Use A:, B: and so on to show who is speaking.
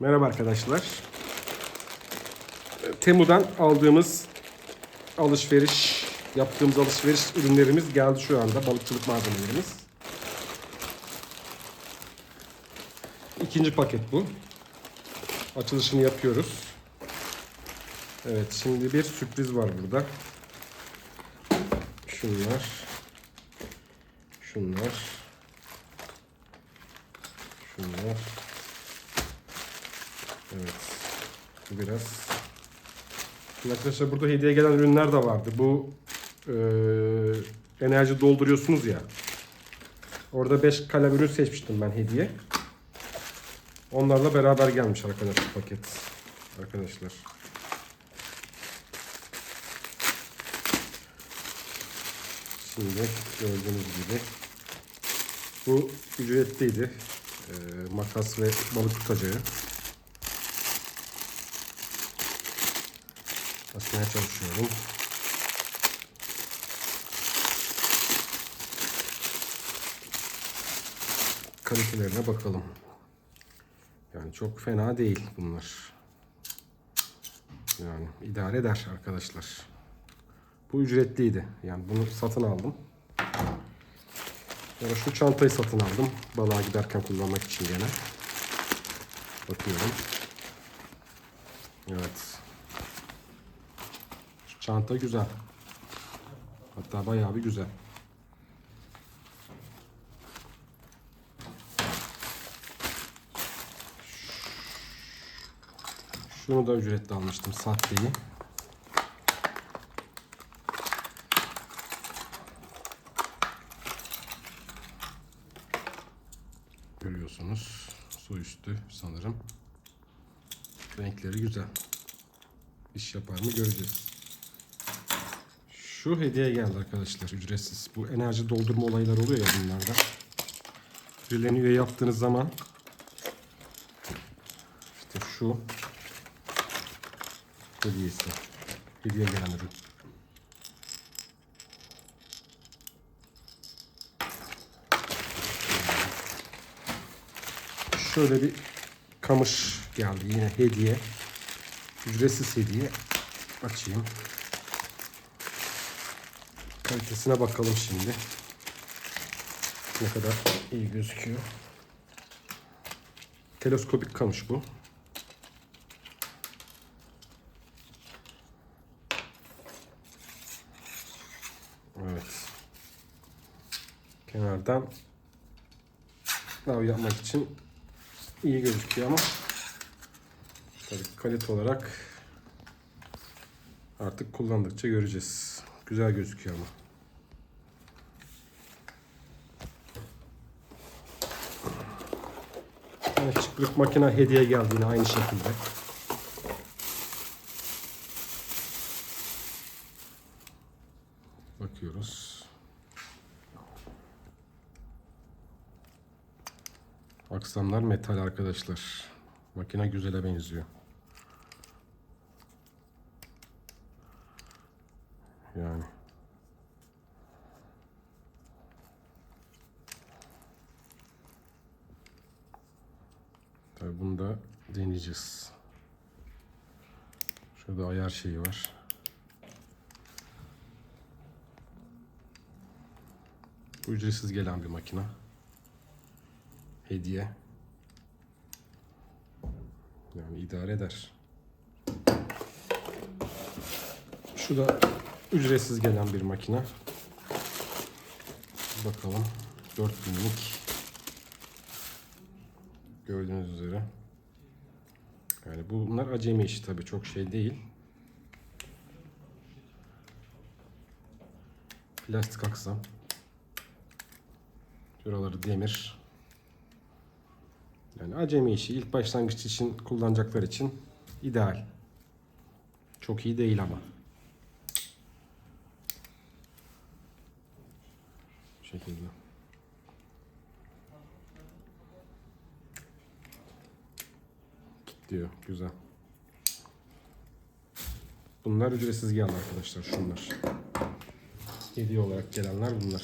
A: Merhaba arkadaşlar. Temu'dan aldığımız alışveriş, yaptığımız alışveriş ürünlerimiz geldi şu anda. Balıkçılık malzemelerimiz. İkinci paket bu. Açılışını yapıyoruz. Evet, şimdi bir sürpriz var burada. Şunlar. Şunlar. Şunlar. Evet. Bu biraz. Arkadaşlar burada hediye gelen ürünler de vardı. Bu eee, enerji dolduruyorsunuz ya. Orada 5 kalem ürün seçmiştim ben hediye. Onlarla beraber gelmiş arkadaşlar paket. Arkadaşlar. Şimdi gördüğünüz gibi bu ücretliydi. Eee, makas ve balık tutacağı. Açmaya çalışıyorum. Kalitelerine bakalım. Yani çok fena değil bunlar. Yani idare eder arkadaşlar. Bu ücretliydi. Yani bunu satın aldım. Sonra şu çantayı satın aldım. Balığa giderken kullanmak için gene. Bakıyorum. Evet. Çanta güzel. Hatta bayağı bir güzel. Şunu da ücretli almıştım sahteyi. Görüyorsunuz. Su üstü sanırım. Renkleri güzel. İş yapar mı göreceğiz. Şu hediye geldi arkadaşlar ücretsiz. Bu enerji doldurma olayları oluyor ya bunlarda. Birilerini üye yaptığınız zaman işte şu hediyesi. Hediye gelen ürün. Şöyle bir kamış geldi yine hediye. Ücretsiz hediye. Açayım. Kalitesine bakalım şimdi. Ne kadar iyi gözüküyor. Teleskopik kamış bu. Evet. Kenardan av yapmak için iyi gözüküyor ama tabii kalite olarak artık kullandıkça göreceğiz. Güzel gözüküyor ama. Yani çıkrık makine hediye geldi yine aynı şekilde. Bakıyoruz. Aksamlar metal arkadaşlar. Makine güzele benziyor. Yani. Tabii bunu da deneyeceğiz. Şurada ayar şeyi var. Ücretsiz gelen bir makine. Hediye. Yani idare eder. Şu da ücretsiz gelen bir makine. Bakalım. 4000'lik. Gördüğünüz üzere. Yani bunlar acemi işi tabii çok şey değil. Plastik aksam. Şuraları demir. Yani acemi işi ilk başlangıç için kullanacaklar için ideal. Çok iyi değil ama. Şekilde. Diyor. Güzel. Bunlar ücretsiz geldi arkadaşlar şunlar. Hediye olarak gelenler bunlar.